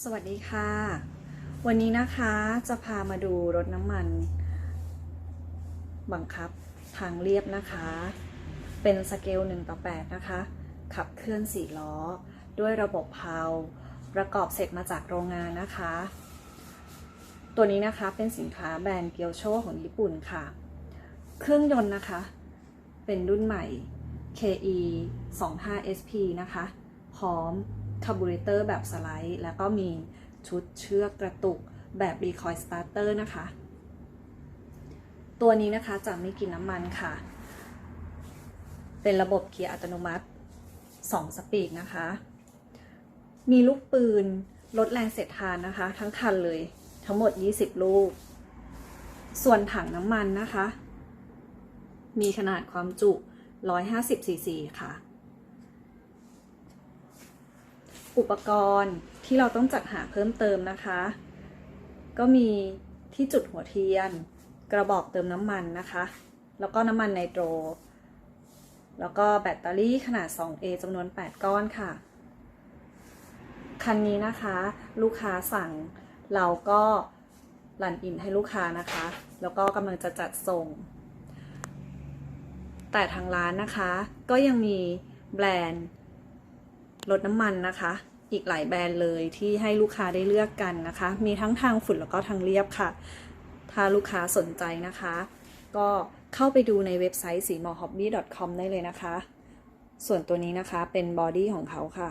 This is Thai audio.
สวัสดีค่ะ วันนี้นะคะจะพามาดูรถน้ำมัน บังคับทางเรียบนะคะ เป็นสเกล1ต่อ8นะคะ ขับเคลื่อน4ล้อ ด้วยระบบเพาประกอบเสร็จมาจากโรงงานนะคะ ตัวนี้นะคะเป็นสินค้าแบรนด์เกียวโชของญี่ปุ่นค่ะ เครื่องยนต์นะคะ เป็นรุ่นใหม่ KE 25 SP นะคะ พร้อม คาร์บูเรเตอร์แบบสไลด์ แล้วก็มีชุดเชือกกระตุกแบบ Recoil Starter นะคะ ตัวนี้นะคะจะไม่กินน้ำมันค่ะ เป็นระบบเกียร์อัตโนมัติ 2 สปีดนะคะ มีลูกปืนลดแรงเสียดทานนะคะ ทั้งคันเลยทั้งหมด 20 ลูก ส่วนถังน้ำมันนะคะ มีขนาดความจุ 150 ซีซีค่ะ อุปกรณ์ที่เราต้องจัดหาเพิ่มเติมนะคะ ก็มีที่จุดหัวเทียน กระบอกเติมน้ำมันนะคะ แล้วก็น้ำมันไนโตร แล้วก็แบตเตอรี่ขนาด 2A จำนวน 8 ก้อนค่ะ คันนี้นะคะ ลูกค้าสั่งเราก็รันอินให้ลูกค้านะคะ แล้วก็กำลังจะจัดส่ง แต่ทางร้านนะคะ ก็ยังมีแบรนด์ รถน้ำมันนะคะ อีกหลายแบรนด์เลยที่ให้ลูกค้าได้เลือกกันนะคะ มีทั้งทางฝุ่นแล้วก็ทางเรียบค่ะ ถ้าลูกค้าสนใจนะคะ ก็เข้าไปดูในเว็บไซต์สีมอ hobby com ได้เลยนะคะ ส่วนตัวนี้นะคะเป็นบอดี้ของเขาค่ะ